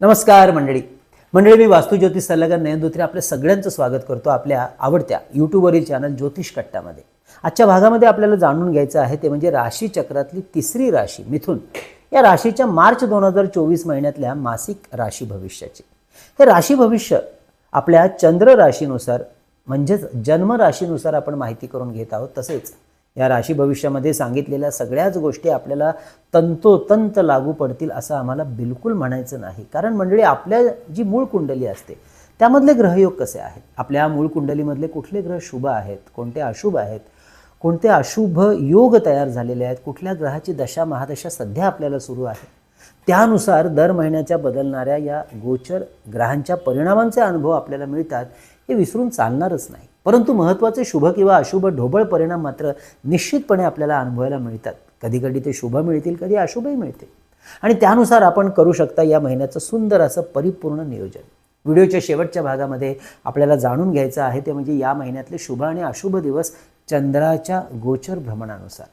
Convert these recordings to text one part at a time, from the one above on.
नमस्कार मंडळी. मंडळी मी वास्तू ज्योतिष सल्लागार नयन धोत्रे आपल्या सगळ्यांचं स्वागत करतो आपल्या आवडत्या यूट्यूबवरील चॅनल ज्योतिष कट्टामध्ये आजच्या भागामध्ये आपल्याला जाणून घ्यायचं आहे ते म्हणजे राशी चक्रातली तिसरी राशी मिथुन. या राशीच्या मार्च दोन हजार चोवीस महिन्यातल्या मासिक राशी भविष्याची. हे राशी भविष्य आपल्या चंद्र राशीनुसार म्हणजेच जन्म राशीनुसार आपण माहिती करून घेत आहोत तसेच या राशी भविष्यामध्ये सांगितलेल्या सगळ्याच गोष्टी आपल्याला तंतोतंत लागू पडतील असं आम्हाला बिलकुल म्हणायचं नाही. कारण मंडळी आपल्या जी मूळ कुंडली असते त्यामधले ग्रहयोग कसे आहेत? आपल्या मूळ कुंडलीमधले कुठले ग्रह शुभ आहेत? कोणते अशुभ आहेत? कोणते अशुभ योग तयार झालेले आहेत? कुठल्या ग्रहाची दशा महादशा सध्या आपल्याला सुरू आहे? त्यानुसार दर महिन्याच्या बदलणाऱ्या या गोचर ग्रहांच्या परिणामांचे अनुभव आपल्याला मिळतात हे विसरून चालणारच नाही. परंतु महत्त्वाचे शुभ किंवा अशुभ ढोबळ परिणाम मात्र निश्चितपणे आपल्याला अनुभवायला मिळतात. कधी कधी ते शुभ मिळतील कधी अशुभही मिळतील. आणि त्यानुसार आपण करू शकता या महिन्याचं सुंदर असं परिपूर्ण नियोजन. व्हिडिओच्या शेवटच्या भागामध्ये आपल्याला जाणून घ्यायचं आहे ते म्हणजे या महिन्यातले शुभ आणि अशुभ दिवस चंद्राच्या गोचर भ्रमणानुसार.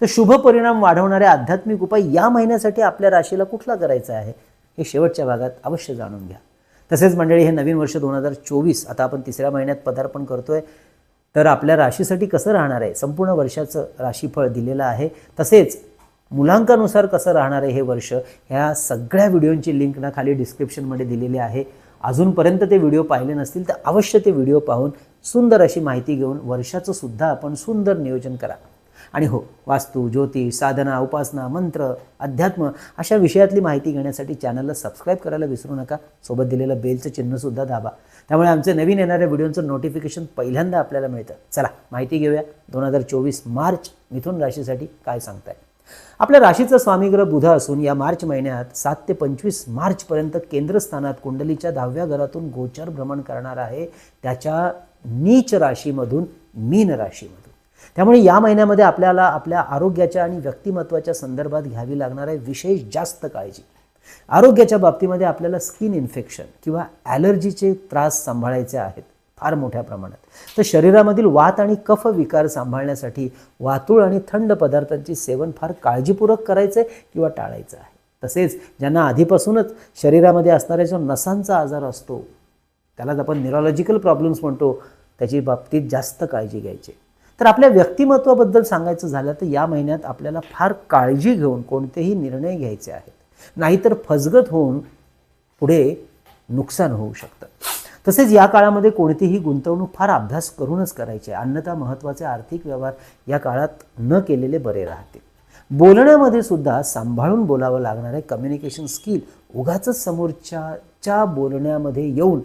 तर शुभ परिणाम वाढवणारे आध्यात्मिक उपाय या महिन्यासाठी आपल्या राशीला कुठला करायचा आहे हे शेवटच्या भागात अवश्य जाणून घ्या. तसेच मंडळी हे नवीन वर्ष दोन हजार चोवीस आता आपण तिसऱ्या महिन्यात पदार्पण करतोय तर आपल्या राशीसाठी कसं राहणार आहे? संपूर्ण वर्षाचं राशीफळ दिलेलं आहे. तसेच मुलांकानुसार कसं राहणार आहे हे वर्ष? ह्या सगळ्या व्हिडिओंची लिंक ना खाली डिस्क्रिप्शनमध्ये दिलेली आहे. अजूनपर्यंत ते व्हिडिओ पाहिले नसतील तर अवश्य ते व्हिडिओ पाहून सुंदर अशी माहिती घेऊन वर्षाचं सुद्धा आपण सुंदर नियोजन करा. आणि हो वास्तू ज्योतिष साधना उपासना मंत्र अध्यात्म अशा विषयातली माहिती घेण्यासाठी चॅनलला सबस्क्राईब करायला विसरू नका. सोबत दिलेलं बेलचं चिन्हसुद्धा दाबा. त्यामुळे आमचे नवीन येणाऱ्या व्हिडिओचं नोटिफिकेशन पहिल्यांदा आपल्याला मिळतं. चला माहिती घेऊया. दोन हजार चोवीस मार्च मिथुन राशीसाठी काय सांगताय? आपल्या राशीचा स्वामीग्रह बुध असून या मार्च महिन्यात सात ते पंचवीस मार्चपर्यंत केंद्रस्थानात कुंडलीच्या दहाव्या घरातून गोचर भ्रमण करणार आहे. त्याच्या नीच राशीमधून मीन राशीमध्ये. त्यामुळे या महिन्यामध्ये आपल्याला आपल्या आरोग्याच्या आणि व्यक्तिमत्वाच्या संदर्भात घ्यावी लागणार आहे विशेष जास्त काळजी. आरोग्याच्या बाबतीमध्ये आपल्याला स्किन इन्फेक्शन किंवा ॲलर्जीचे त्रास सांभाळायचे आहेत फार मोठ्या प्रमाणात. तर शरीरामधील वात आणि कफ विकार सांभाळण्यासाठी वातूळ आणि थंड पदार्थांचे सेवन फार काळजीपूर्वक करायचं आहे किंवा टाळायचं आहे. तसेच ज्यांना आधीपासूनच शरीरामध्ये असणाऱ्या जो नसांचा आजार असतो त्यालाच आपण न्यूरोलॉजिकल प्रॉब्लेम्स म्हणतो त्याची बाबतीत जास्त काळजी घ्यायची. तर आपल्या व्यक्तिमत्वाबद्दल सांगायचं झालं तर या महिन्यात आपल्याला फार काळजी घेऊन कोणतेही निर्णय घ्यायचे आहेत. नाहीतर फसगत होऊन पुढे नुकसान होऊ शकतं. तसेच या काळामध्ये कोणतीही गुंतवणूक फार अभ्यास करूनच करायची आहे. अन्यथा महत्त्वाचे आर्थिक व्यवहार या काळात न केलेले बरे राहतील. बोलण्यामध्ये सुद्धा सांभाळून बोलावं लागणार आहे. कम्युनिकेशन स्किल उगाच समोरच्याच्या बोलण्यामध्ये येऊन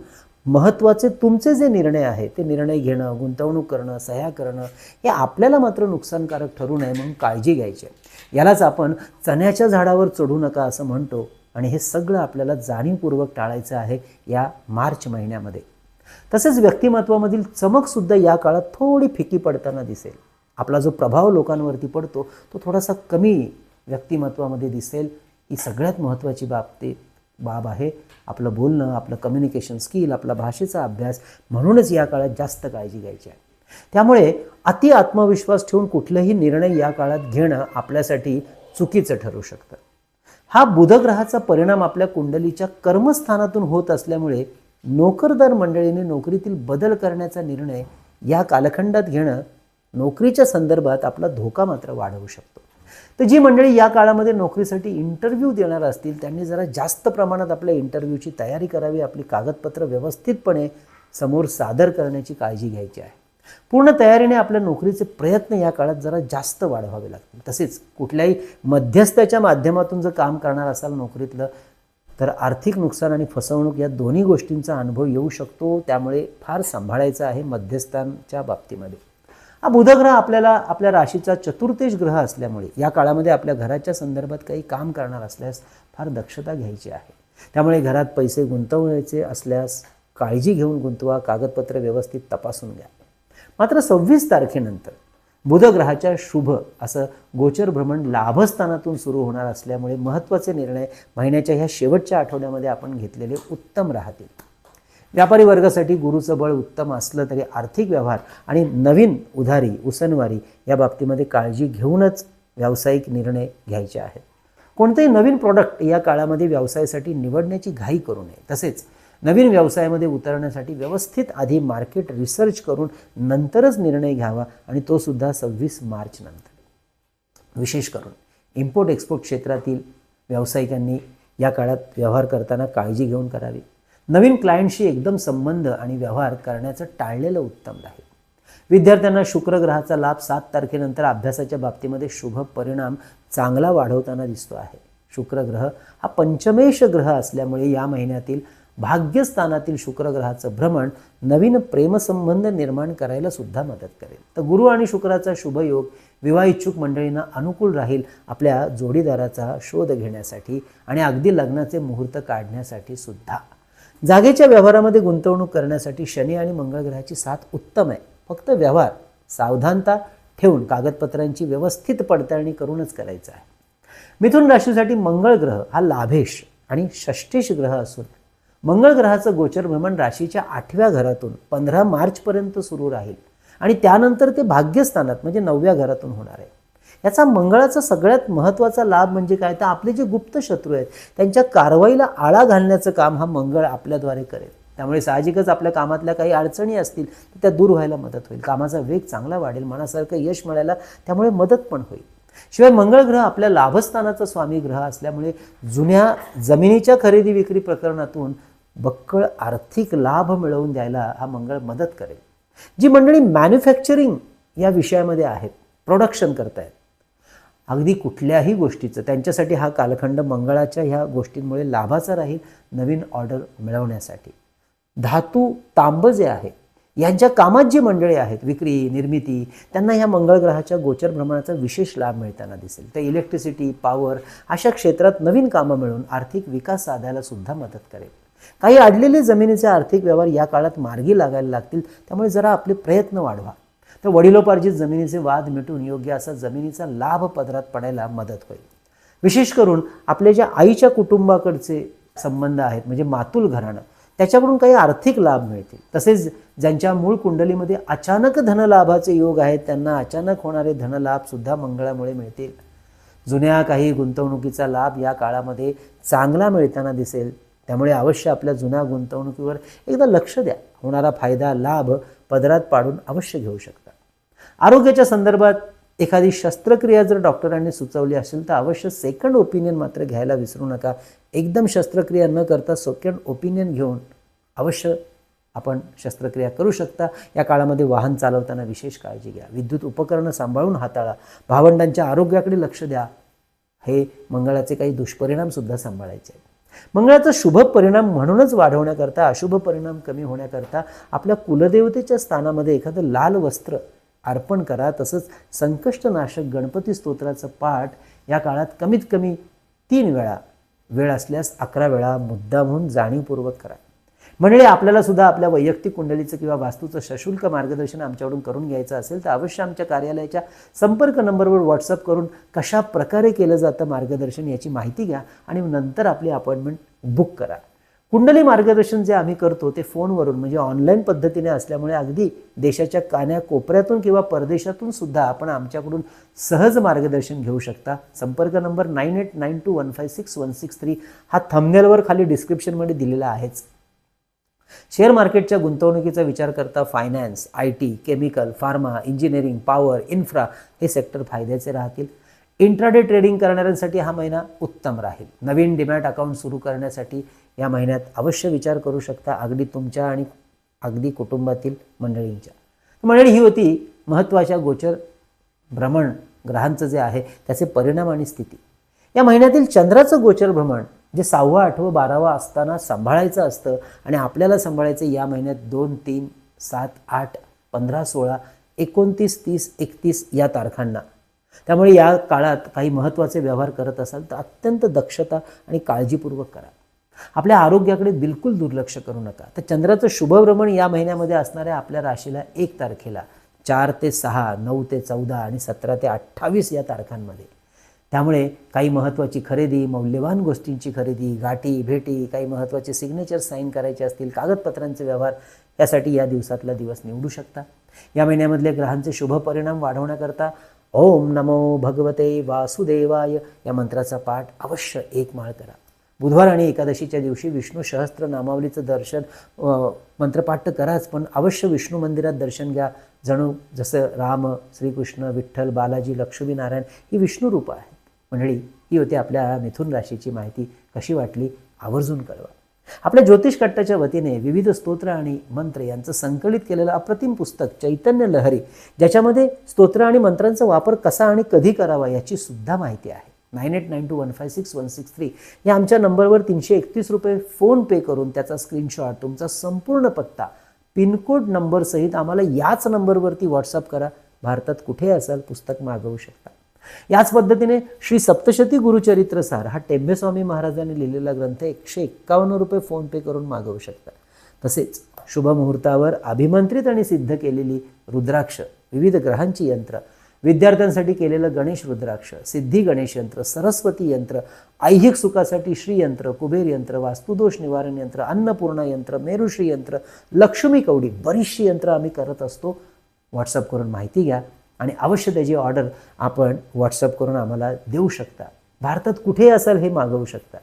महत्त्वाचे तुमचे जे निर्णय आहेत ते निर्णय घेणं गुंतवणूक करणं सह्या करणं हे आपल्याला मात्र नुकसानकारक ठरू नये म्हणून काळजी घ्यायची आहे. यालाच आपण चण्याच्या झाडावर चढू नका असं म्हणतो आणि हे सगळं आपल्याला जाणीवपूर्वक टाळायचं आहे या मार्च महिन्यामध्ये. तसेच व्यक्तिमत्वामधील चमकसुद्धा या काळात थोडी फिकी पडताना दिसेल. आपला जो प्रभाव लोकांवरती पडतो तो थोडासा कमी व्यक्तिमत्वामध्ये दिसेल. ही सगळ्यात महत्त्वाची बाबतीत बाब आहे. आपलं बोलणं आपलं कम्युनिकेशन स्किल आपला भाषेचा अभ्यास म्हणूनच या काळात जास्त काळजी घ्यायची आहे. त्यामुळे अति आत्मविश्वास ठेवून कुठलाही निर्णय या काळात घेणं आपल्यासाठी चुकीचं ठरू शकतं. हा बुधग्रहाचा परिणाम आपल्या कुंडलीच्या कर्मस्थानातून होत असल्यामुळे नोकरदार मंडळीने नोकरीतील बदल करण्याचा निर्णय या कालखंडात घेणं नोकरीच्या संदर्भात आपला धोका मात्र वाढवू शकतो. तर जी मंडळी या काळामध्ये नोकरीसाठी इंटरव्ह्यू देणार असतील त्यांनी जरा जास्त प्रमाणात आपल्या इंटरव्ह्यूची तयारी करावी आपली कागदपत्र व्यवस्थितपणे समोर सादर करण्याची काळजी घ्यायची आहे. पूर्ण तयारीने आपल्या नोकरीचे प्रयत्न या काळात जरा जास्त वाढवावे लागतील. तसेच कुठल्याही मध्यस्थाच्या माध्यमातून जर काम करणार असाल नोकरीतलं तर आर्थिक नुकसान आणि फसवणूक या दोन्ही गोष्टींचा अनुभव येऊ शकतो. त्यामुळे फार सांभाळायचं आहे मध्यस्थांच्या बाबतीमध्ये. हा बुधग्रह आपल्याला आपल्या राशीचा चतुर्थेश ग्रह असल्यामुळे या काळामध्ये आपल्या घराच्या संदर्भात काही काम करणार असल्यास फार दक्षता घ्यायची आहे. त्यामुळे घरात पैसे गुंतवायचे असल्यास काळजी घेऊन गुंतवा कागदपत्र व्यवस्थित तपासून घ्या. मात्र सव्वीस तारखेनंतर बुधग्रहाच्या शुभ असं गोचर भ्रमण लाभस्थानातून सुरू होणार असल्यामुळे महत्त्वाचे निर्णय महिन्याच्या ह्या शेवटच्या आठवड्यामध्ये आपण घेतलेले उत्तम राहतील. व्यापारी वर्गासाठी गुरुचं बळ उत्तम असलं तरी आर्थिक व्यवहार आणि नवीन उधारी उसनवारी या बाबतीमध्ये काळजी घेऊनच व्यावसायिक निर्णय घ्यायचे आहेत. कोणतेही नवीन प्रॉडक्ट या काळामध्ये व्यवसायासाठी निवडण्याची घाई करू नये. तसेच नवीन व्यवसायामध्ये उतरण्यासाठी व्यवस्थित आधी मार्केट रिसर्च करून नंतरच निर्णय घ्यावा आणि तो सुद्धा सव्वीस मार्च नंतर. विशेष करून इम्पोर्ट एक्सपोर्ट क्षेत्रातील व्यावसायिकांनी या काळात व्यवहार करताना काळजी घेऊन करावी. नवीन क्लायंटशी एकदम संबंध आणि व्यवहार करण्याचं टाळलेलं उत्तम राहील. विद्यार्थ्यांना शुक्र ग्रहाचा लाभ सात तारखेनंतर अभ्यासाच्या बाबतीमध्ये शुभ परिणाम चांगला वाढवताना दिसतो आहे. शुक्र ग्रह हा पंचमेश ग्रह असल्यामुळे या महिन्यातील भाग्यस्थानातील शुक्र ग्रहाचं भ्रमण नवीन प्रेमसंबंध निर्माण करायला सुद्धा मदत करेल. तर गुरु आणि शुक्राचा शुभयोग विवाह इच्छुक मंडळींना अनुकूल राहील आपल्या जोडीदाराचा शोध घेण्यासाठी आणि अगदी लग्नाचे मुहूर्त काढण्यासाठी सुद्धा. जागेच्या व्यवहारामध्ये गुंतवणूक करण्यासाठी शनी आणि मंगळ ग्रहाची साथ उत्तम आहे. फक्त व्यवहार सावधानता ठेवून कागदपत्रांची व्यवस्थित पडताळणी करूनच करायचं आहे. मिथुन राशीसाठी मंगळ ग्रह हा लाभेश आणि षष्ठेश ग्रह असून मंगळ ग्रहाचं गोचर भ्रमण राशीच्या आठव्या घरातून पंधरा मार्चपर्यंत सुरू राहील आणि त्यानंतर ते भाग्यस्थानात म्हणजे नवव्या घरातून होणार आहे. याचा मंगळाचा सगळ्यात महत्त्वाचा लाभ म्हणजे काय? तर आपले जे गुप्त शत्रू आहेत त्यांच्या कारवाईला आळा घालण्याचं काम हा मंगळ आपल्याद्वारे करेल. त्यामुळे साहजिकच आपल्या कामातल्या काही अडचणी असतील तर त्या दूर व्हायला मदत होईल. कामाचा वेग चांगला वाढेल मनासारखं यश मिळायला त्यामुळे मदत पण होईल. शिवाय मंगळ ग्रह आपल्या लाभस्थानाचा स्वामी ग्रह असल्यामुळे जुन्या जमिनीच्या खरेदी विक्री प्रकरणातून बक्कळ आर्थिक लाभ मिळवून द्यायला हा मंगळ मदत करेल. जी मंडळी मॅन्युफॅक्चरिंग या विषयामध्ये आहेत प्रोडक्शन करतायत अगदी कुठल्याही गोष्टीचं त्यांच्यासाठी हा कालखंड मंगळाच्या ह्या गोष्टींमुळे लाभाचा राहील नवीन ऑर्डर मिळवण्यासाठी. धातू तांब जे आहे यांच्या कामात जी मंडळी आहेत विक्री निर्मिती त्यांना ह्या मंगळग्रहाच्या गोचर भ्रमणाचा विशेष लाभ मिळताना दिसेल. तर इलेक्ट्रिसिटी पॉवर अशा क्षेत्रात नवीन कामं मिळून आर्थिक विकास साधायला सुद्धा मदत करेल. काही अडलेले जमिनीचे आर्थिक व्यवहार या काळात मार्गी लागायला लागतील त्यामुळे जरा आपले प्रयत्न वाढवा. तर वडिलोपार्जित जमिनीचे वाद मिटून योग्य असा जमिनीचा लाभ पदरात पडायला मदत होईल. विशेष करून आपल्या ज्या आईच्या कुटुंबाकडचे संबंध आहेत म्हणजे मातुल घराणं त्याच्याकडून काही आर्थिक लाभ मिळतील. तसेच ज्यांच्या मूळ कुंडलीमध्ये अचानक धनलाभाचे योग आहेत त्यांना अचानक होणारे धनलाभ सुद्धा मंगळामुळे मिळतील. जुन्या काही गुंतवणुकीचा लाभ या काळामध्ये चांगला मिळताना दिसेल. त्यामुळे अवश्य आपल्या जुन्या गुंतवणुकीवर एकदा लक्ष द्या. होणारा फायदा लाभ पदरात पाडून अवश्य घेऊ शकता. आरोग्याच्या संदर्भात एखादी शस्त्रक्रिया जर डॉक्टरांनी सुचवली असेल तर अवश्य सेकंड ओपिनियन मात्र घ्यायला विसरू नका. एकदम शस्त्रक्रिया न करता सेकंड ओपिनियन घेऊन अवश्य आपण शस्त्रक्रिया करू शकता. या काळामध्ये वाहन चालवताना विशेष काळजी घ्या. विद्युत उपकरणं सांभाळून हाताळा. भावंडांच्या आरोग्याकडे लक्ष द्या. हे मंगळाचे काही दुष्परिणामसुद्धा सांभाळायचे आहेत. मंगळाचा शुभ परिणाम म्हणूनच वाढवण्याकरता अशुभ परिणाम कमी होण्याकरता आपल्या कुलदेवतेच्या स्थानामध्ये एखादं लाल वस्त्र अर्पण करा. तसंच संकष्टनाशक गणपती स्तोत्राचं पाठ या काळात कमीत कमी तीन वेळा वेळ असल्यास अकरा वेळा मुद्दामहून जाणीवपूर्वक करा. मंडळी आपल्याला सुद्धा आपल्या वैयक्तिक कुंडलीचं किंवा वास्तूचं सशुल्क मार्गदर्शन आमच्याकडून करून घ्यायचं असेल तर अवश्य आमच्या कार्यालयाच्या संपर्क नंबरवर व्हॉट्सअप करून कशा प्रकारे केलं जातं मार्गदर्शन याची माहिती घ्या आणि नंतर आपली अपॉइंटमेंट बुक करा. कुंडली मार्गदर्शन जे आम्ही करतो ते फोनवरून म्हणजे ऑनलाईन पद्धतीने असल्यामुळे अगदी देशाच्या कान्या कोपऱ्यातून किंवा परदेशातून सुद्धा आपण आमच्याकडून सहज मार्गदर्शन घेऊ शकता. संपर्क number nine eight nine two one five six one six three हा थंबनेलवर खाली डिस्क्रिप्शनमध्ये दिलेला आहेच. शेअर मार्केटच्या गुंतवणुकीचा विचार करता finance I T chemical pharma engineering power infra हे सेक्टर फायद्याचे राहतील. इंट्राडे ट्रेडिंग करणाऱ्यांसाठी हा महिना उत्तम राहील. नवीन डिमॅट अकाउंट सुरू करण्यासाठी या महिन्यात अवश्य विचार करू शकता अगदी तुमच्या आणि अगदी कुटुंबातील मंडळींच्या. मंडळी ही होती महत्त्वाच्या गोचर भ्रमण. ग्रहांचं जे आहे त्याचे परिणाम आणि स्थिती. या महिन्यातील चंद्राचं गोचर भ्रमण जे सहावं आठवं बारावं असताना सांभाळायचं असतं आणि आपल्याला सांभाळायचं या महिन्यात दोन तीन सात आठ पंधरा सोळा एकोणतीस तीस एकतीस या तारखांना. त्यामुळे या काळात काही महत्त्वाचे व्यवहार करत असाल तर अत्यंत दक्षता आणि काळजीपूर्वक करा. आपल्या आरोग्याकडे बिलकुल दुर्लक्ष करू नका. तर चंद्राचं शुभभ्रमण या महिन्यामध्ये असणाऱ्या आपल्या राशीला एक तारखेला चार ते सहा नऊ ते चौदा आणि सतरा ते अठ्ठावीस या तारखांमध्ये. त्यामुळे काही महत्त्वाची खरेदी मौल्यवान गोष्टींची खरेदी गाठी भेटी काही महत्त्वाचे सिग्नेचर साईन करायचे असतील कागदपत्रांचे व्यवहार यासाठी या दिवसातला दिवस निवडू शकता. या महिन्यामधले ग्रहांचे शुभ परिणाम वाढवण्याकरता ओम नमो भगवते वासुदेवाय. या मंत्राचा पाठ अवश्य एक माळ करा. बुधवार आणि एकादशीच्या दिवशी विष्णू सहस्त्र नामावलीचं दर्शन मंत्रपाठ तर कराच पण अवश्य विष्णू मंदिरात दर्शन घ्या. जणू जसं राम श्रीकृष्ण विठ्ठल बालाजी लक्ष्मी नारायण ही विष्णू रूपं आहेत. मंडळी ही होती आपल्या मिथुन राशीची माहिती. कशी वाटली? आवर्जून कळवा. आपल्या ज्योतिष कट्टाच्या वतीने विविध स्तोत्र आणि मंत्र यांचं संकलित केलेलं अप्रतिम पुस्तक चैतन्य लहरी ज्याच्यामध्ये स्तोत्र आणि मंत्रांचा वापर कसा आणि कधी करावा याची सुद्धा माहिती आहे. Nine eight nine two one five six one six three या आमच्या नंबरवर तीनशे एकतीस रुपये फोन पे करून त्याचा स्क्रीनशॉट तुमचा संपूर्ण पत्ता पिनकोड नंबरसहित आम्हाला याच नंबरवरती व्हॉट्सअप करा. भारतात कुठे असाल पुस्तक मागवू शकता. याच पद्धतीने श्री सप्तशती गुरुचरित्रसार हा टेंबेस्वामी महाराजांनी लिहिलेला ग्रंथ एकशे एक्कावन्न रुपये फोनपे करून मागवू शकता तसेच शुभ मुहूर्तावर अभिमंत्रित आणि सिद्ध केलेली रुद्राक्ष विविध ग्रहांची यंत्र विद्यार्थ्यांसाठी केलेलं गणेश रुद्राक्ष सिद्धी गणेश यंत्र सरस्वती यंत्र ऐहिक सुखासाठी श्रीयंत्र कुबेर यंत्र वास्तुदोष निवारण यंत्र अन्नपूर्णा यंत्र मेरुश्री यंत्र लक्ष्मी कवडी बरीचशी यंत्र आम्ही करत असतो. व्हॉट्सअप करून माहिती घ्या. आणि अवश्य त्याची ऑर्डर आपण व्हॉट्सअप करून आम्हाला देऊ शकता. भारतात कुठे असाल हे मागवू शकता.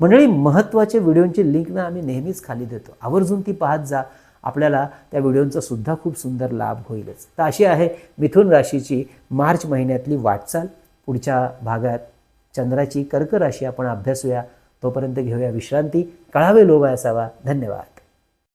मंडळी महत्त्वाच्या व्हिडिओंची लिंक ना आम्ही नेहमीच खाली देतो. आवर्जून ती पाहत जा. आपल्याला त्या व्हिडिओंचा सुद्धा खूप सुंदर लाभ होईलच. तर अशी आहे मिथुन राशीची मार्च महिन्यातली वाटचाल. पुढच्या भागात चंद्राची कर्क राशी आपण अभ्यासूया. तोपर्यंत घेऊया विश्रांती. कळावे लोभ असावा. धन्यवाद.